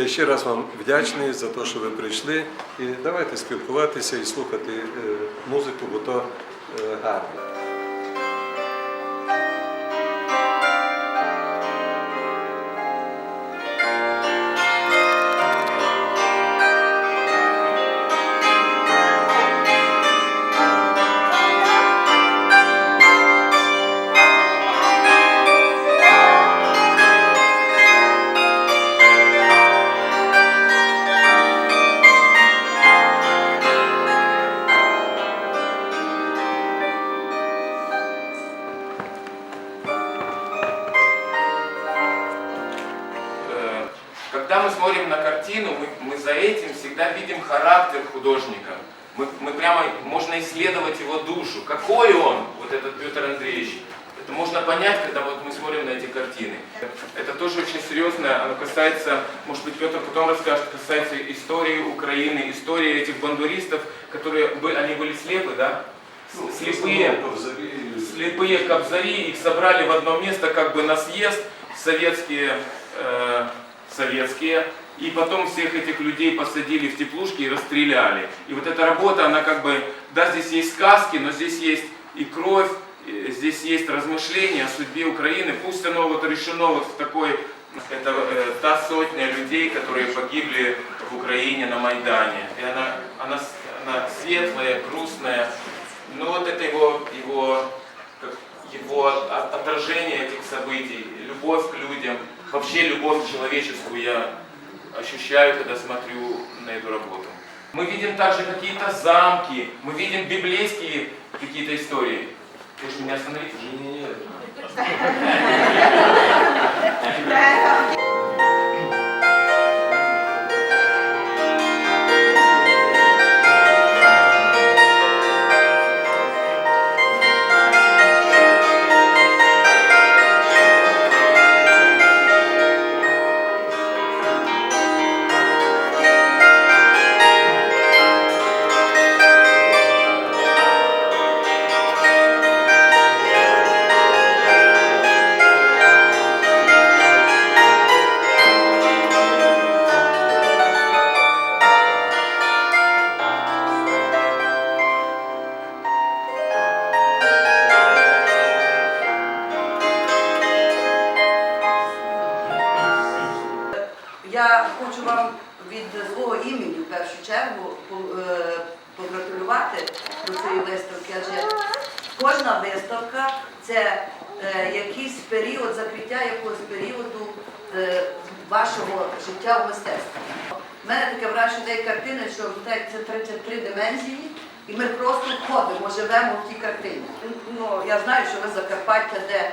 Я ще раз вам вдячний за те, що ви прийшли. І давайте спілкуватися і слухати е, музику, бо то е, гарно. Смотрим на картину, мы, мы за этим всегда видим характер художника. Мы, мы прямо, можно исследовать его душу. Какой он, вот этот Петр Андреевич. Это можно понять, когда вот мы смотрим на эти картины. Это тоже очень серьезно, оно касается, может быть, Петр потом расскажет, касается истории Украины, истории этих бандуристов, которые, бы- они были слепы, да? С- Слепые, слепые кобзари, их собрали в одно место как бы на съезд, советские, э, советские, и потом всех этих людей посадили в теплушки и расстреляли. И вот эта работа, она как бы, да, здесь есть сказки, но здесь есть и кровь, здесь есть размышления о судьбе Украины, пусть оно вот решено вот в такой, это э, та сотня людей, которые погибли в Украине на Майдане. И она, она, она светлая, грустная, но вот это его, его, его от- отражение этих событий, любовь к людям, вообще любовь человеческую я ощущаю, когда смотрю на эту работу. Мы видим также какие-то замки, мы видим библейские какие-то истории. Вы же меня остановите? Я хочу вам від свого імені в першу чергу е, погратулювати до цієї виставки, адже кожна виставка це е, якийсь період, закриття якогось періоду е, вашого життя в мистецтві. У мене таке враження цієї картини, що це 33 димензії, і ми просто входимо, живемо в тій картині. Ну, я знаю, що ви Закарпаття, де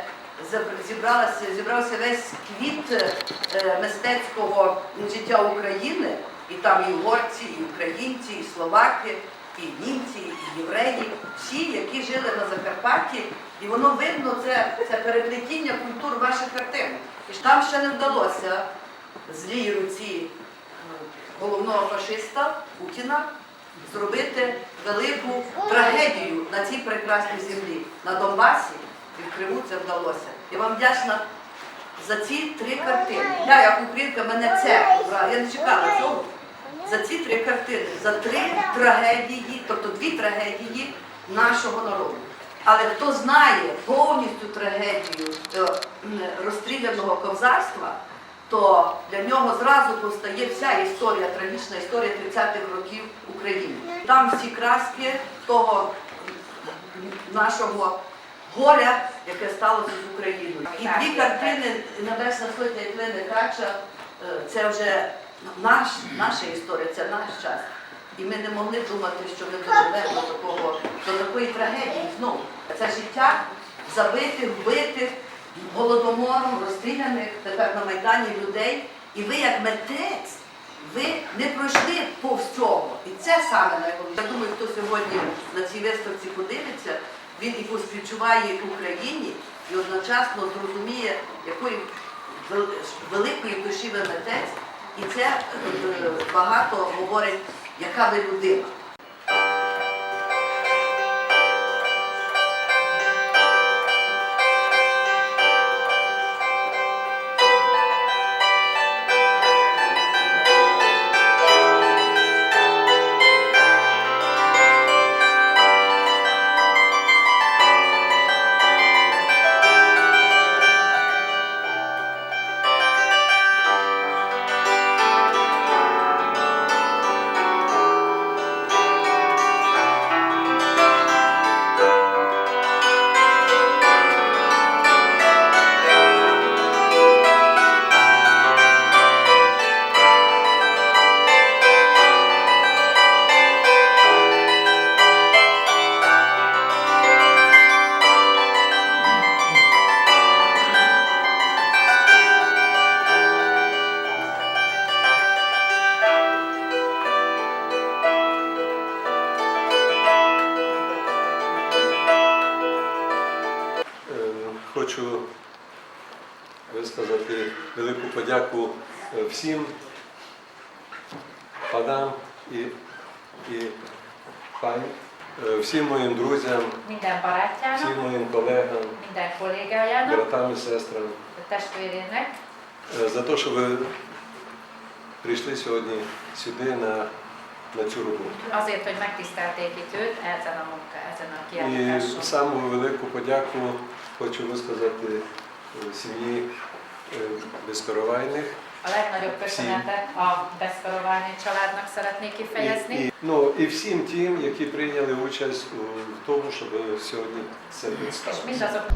зібралася, зібрався весь квіт е, мистецького життя України, і там і угорці, і українці, і словаки, і німці, і євреї, всі, які жили на Закарпатті, і воно видно, це, це переплетіння культур ваших картин. І ж там ще не вдалося злій руці е, головного фашиста Путіна зробити велику трагедію на цій прекрасній землі. На Донбасі і в Криму це вдалося. Я вам вдячна за ці три картини. Я, як українка, мене це обрала. Я не чекала цього. За ці три картини, за три трагедії, тобто дві трагедії нашого народу. Але хто знає повністю трагедію е, розстріляного кобзарства, то для нього зразу постає вся історія, трагічна історія 30-х років України. Там всі краски того нашого горя, яке сталося з Україною. І дві картини Небесна Сотня і Клини Кача е, це вже наш, наша історія, це наш час. І ми не могли думати, що ми доживемо до такого, до такої трагедії знову. Це життя забитих, вбитих, голодомором, розстріляних тепер на Майдані людей. І ви, як митець, ви не пройшли повз цього. І це саме найголовніше. Я думаю, хто сьогодні на цій виставці подивиться, він і поспівчуває Україні, і одночасно зрозуміє, якої великої душі ви митець, і це е, багато говорить, яка ви людина. Подяку е, всім панам і, і пані, е, всім моїм друзям, всім моїм колегам, братам і сестрам, е, за те, що ви прийшли сьогодні сюди на, на цю роботу. azért, hogy megtisztelték itt őt ezen a munka, ezen a І саму велику подяку хочу висказати сім'ї е, безкоровайних. A legnagyobb köszönetet a Beszkaroványi családnak szeretnék І, kifejezni, і, ну, і всім тим, які прийняли участь у тому, щоб сьогодні це представити.